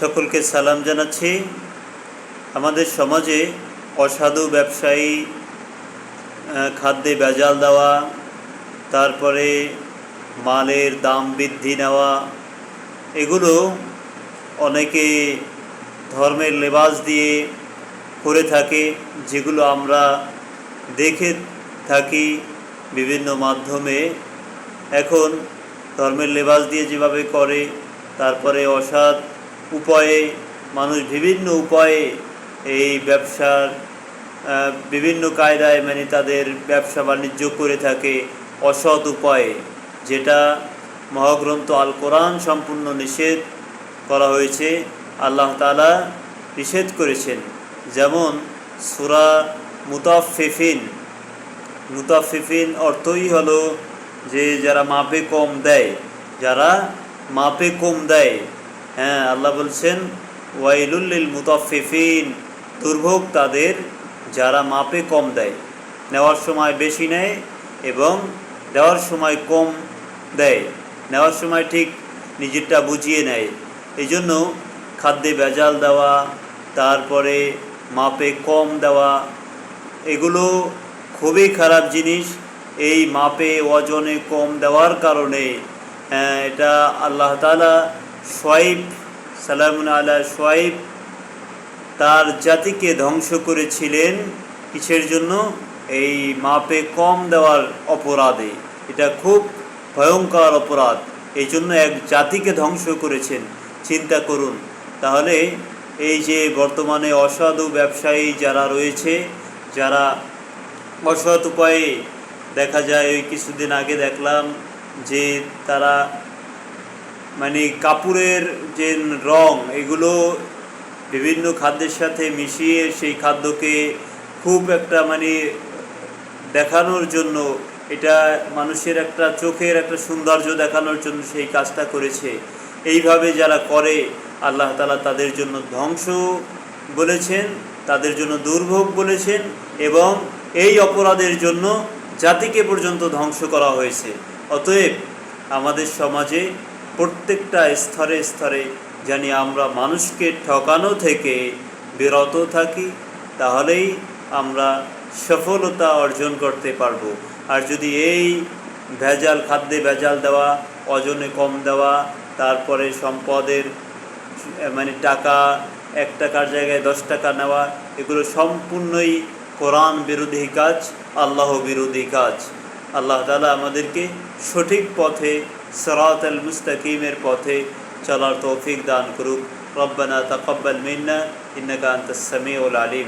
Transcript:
সকলকে সালাম জানাচ্ছি। আমাদের সমাজে অসাধু ব্যবসায়ী খাদ্যে ভেজাল দেওয়া, তারপরে মালের দাম বৃদ্ধি নেওয়া, এগুলো অনেকে ধর্মের লেবাস দিয়ে করে থাকে, যেগুলো আমরা দেখে থাকি বিভিন্ন মাধ্যমে। এখন ধর্মের লেবাস দিয়ে যেভাবে করে, তারপরে অসৎ উপায়ে, মানুষ বিভিন্ন উপায়ে এই ব্যবসার বিভিন্ন কায়দায় মানে তাদের ব্যবসা বাণিজ্য করে থাকে অসৎ উপায়ে, যেটা মহাগ্রন্থ আল কোরআন সম্পূর্ণ নিষেধ করা হয়েছে, আল্লাহ তাআলা নিষেধ করেছেন। যেমন সুরা মুতাফিফিন মুতাফিফিন অর্থই হলো যে যারা মাপে কম দেয়, যারা মাপে কম দেয় হ্যাঁ আল্লাহ বলছেন ওয়াইলুল্লিল মুতাফিফিন দুর্ভোগ তাদের যারা মাপে কম দেয় নেওয়ার সময় বেশি নেয় এবং দেওয়ার সময় কম দেয় নেওয়ার সময় ঠিক নিজেরটা বুঝিয়ে নেয়। এই জন্য খাদ্যে ভেজাল দেওয়া তারপরে মাপে কম দেওয়া এগুলো খুবই খারাপ জিনিস। এই মাপে ওজনে কম দেওয়ার কারণে আহ, এটা আল্লাহ তালা সোয়াইব, সালামুন আল্লাহ সোয়াইব, তার জাতিকে ধ্বংস করেছিলেন কিসের জন্য? এই মাপে কম দেওয়ার অপরাধে। এটা খুব ভয়ঙ্কর অপরাধ। এই জন্য এক জাতিকে ধ্বংস করেছেন। চিন্তা করুন। তাহলে এই যে বর্তমানে অসাধু ব্যবসায়ী যারা রয়েছে, যারা অসৎ উপায়ে দেখা যায়, ওই কিছুদিন আগে দেখলাম যে তারা মানে কাপড়ের যে রং, এগুলো বিভিন্ন খাদ্যের সাথে মিশিয়ে সেই খাদ্যকে খুব একটা মানে দেখানোর জন্য, এটা মানুষের একটা চোখের একটা সৌন্দর্য দেখানোর জন্য সেই কাজটা করেছে। এইভাবে যারা করে, আল্লাহ তালা তাদের জন্য ধ্বংস বলেছেন, তাদের জন্য দুর্ভোগ বলেছেন এবং এই অপরাধের জন্য জাতিকে পর্যন্ত ধ্বংস করা হয়েছে। অতএব আমাদের সমাজে প্রত্যেকটা স্তরে স্তরে জানি আমরা মানুষকে ঠকানো থেকে বিরত থাকি, তাহলেই আমরা সফলতা অর্জন করতে পারব। আর যদি এই ভেজাল খাদ্যে ভেজাল দেওয়া, ওজনে কম দেওয়া, তারপরে সম্পদের মানে টাকা, এক টাকার জায়গায় দশ টাকা নেওয়া, এগুলো সম্পূর্ণই কোরআন বিরোধী কাজ, আল্লাহ বিরোধী কাজ। আল্লাহ তালা আমাদেরকে সঠিক পথে সরাত আল মুস্তাকিমের পথে চলার তৌফিক দান করুক রব্বানা তাকাব্বাল মিন্না ইন্নাকা আনতাস সামিউল আলিম